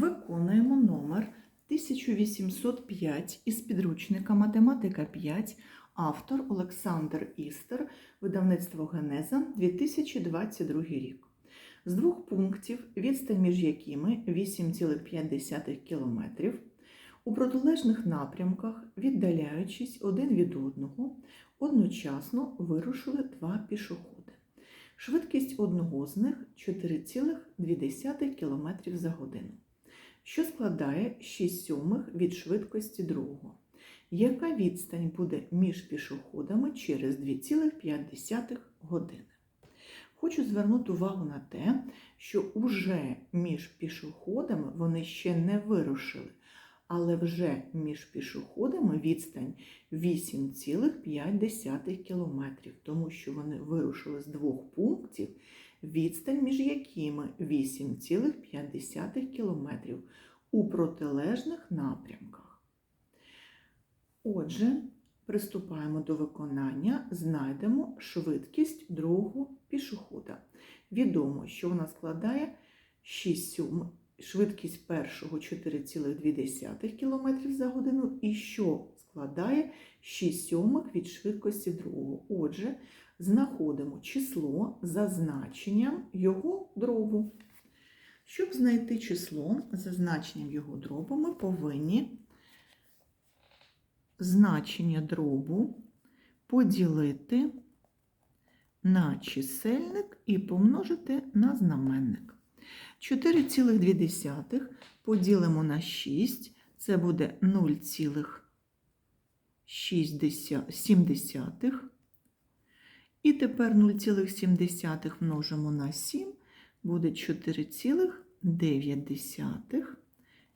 Виконуємо номер 1805 із підручника Математика 5, автор Олександр Істер, видавництво Генеза 2022 рік. З двох пунктів, відстань між якими 8,5 км, у протилежних напрямках, віддаляючись один від одного, одночасно вирушили два пішоходи. Швидкість одного з них 4,2 км за годину що складає 6 сьомих від швидкості другого. Яка відстань буде між пішоходами через 2,5 години? Хочу звернути увагу на те, що уже між пішоходами вони ще не вирушили, але вже між пішоходами відстань 8,5 км, тому що вони вирушили з двох пунктів, відстань між якими 8,5 км у протилежних напрямках. Отже, приступаємо до виконання, знайдемо швидкість другого пішохода. Відомо, що вона складає 6 сьом, швидкість першого 4,2 км за годину і що складає 6 сьомих від швидкості другого. Отже, знаходимо число за значенням його дробу. Щоб знайти число за значенням його дробу, ми повинні значення дробу поділити на чисельник і помножити на знаменник. 4,2 поділимо на 6, це буде 0,7. І тепер 0,7 множимо на 7, буде 4,9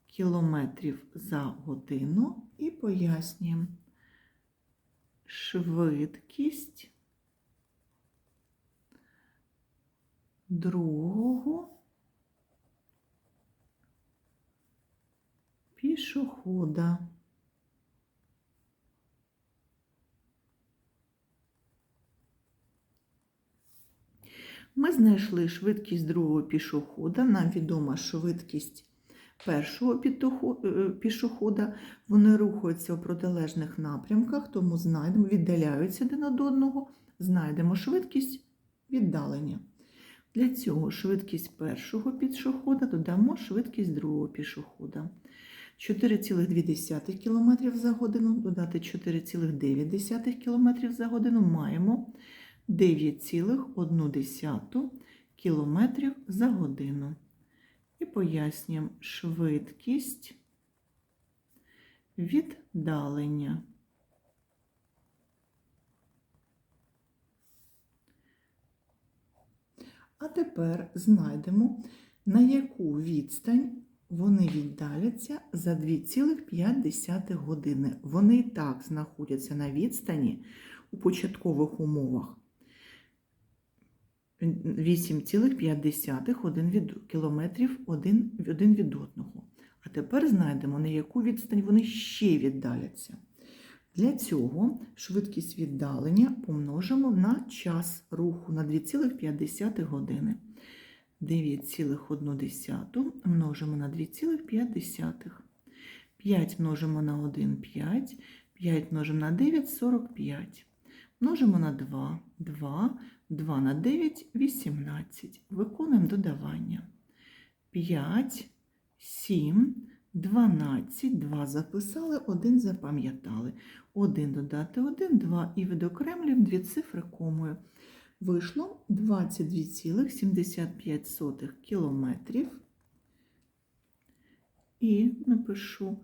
кілометрів за годину і пояснюємо швидкість другого пішохода. Ми знайшли швидкість другого пішохода, нам відома швидкість першого е, пішохода. Вони рухаються у протилежних напрямках, тому знайдемо, віддаляються один від одного, знайдемо швидкість віддалення. Для цього швидкість першого пішохода додамо швидкість другого пішохода. 4,2 км за годину додати 4,9 км за годину маємо 9,1 км за годину. І пояснюємо швидкість віддалення. А тепер знайдемо, на яку відстань вони віддаляться за 2,5 години. Вони і так знаходяться на відстані у початкових умовах 8,5 один від кілометрів один, один від одного. А тепер знайдемо, на яку відстань вони ще віддаляться. Для цього швидкість віддалення помножимо на час руху на 2,5 години. 9,1 множимо на 2,5. 5 множимо на 1 – 5, 5 множимо на 9 – 45. Множимо на 2, 2, 2 на 9 – 18. Виконуємо додавання. 5, 7, 12, 2 записали, 1 запам'ятали. 1 додати 1, 2 і відокремлюємо дві цифри комою. Вийшло 22,75 кілометрів. І напишу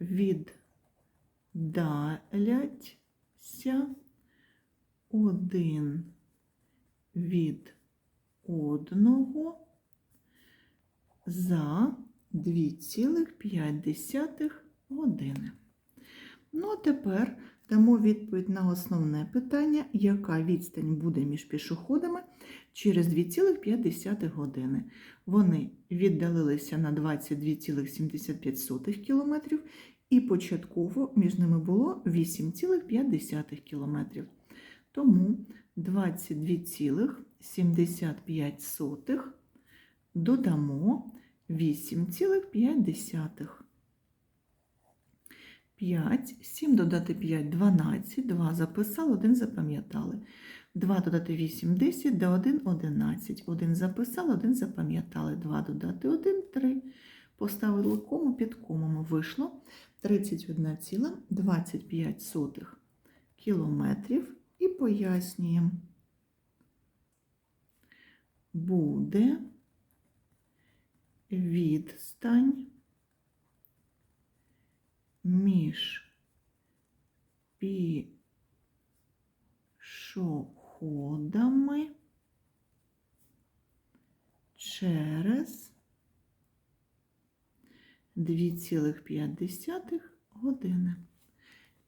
віддаляться один від одного за 2,5 години. Ну, а тепер дамо відповідь на основне питання, яка відстань буде між пішоходами через 2,5 години. Вони віддалилися на 22,75 км і початково між ними було 8,5 км. Тому 22,75 додамо 8,5. 5, 7 додати 5, 12, 2 записали, 1 запам'ятали. 2 додати 8, 10, да 1, 11. 1 записали, 1 запам'ятали. 2 додати 1, 3. Поставили кому під комами. Вийшло 31,25 кілометрів. І пояснюємо. Буде відстань між пішоходами через 2,5 години.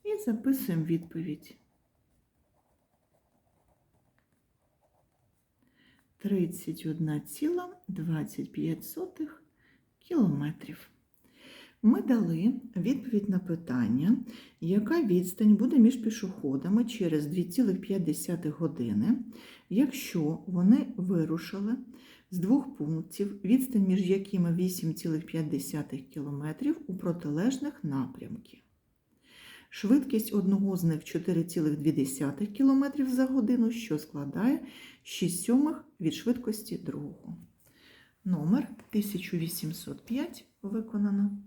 І записуємо відповідь. 31,25 кілометрів. Ми дали відповідь на питання, яка відстань буде між пішоходами через 2,5 години, якщо вони вирушили з двох пунктів, відстань між якими 8,5 км у протилежних напрямків. Швидкість одного з них 4,2 км за годину, що складає 6 сьомих від швидкості другого. Номер 1805 виконано.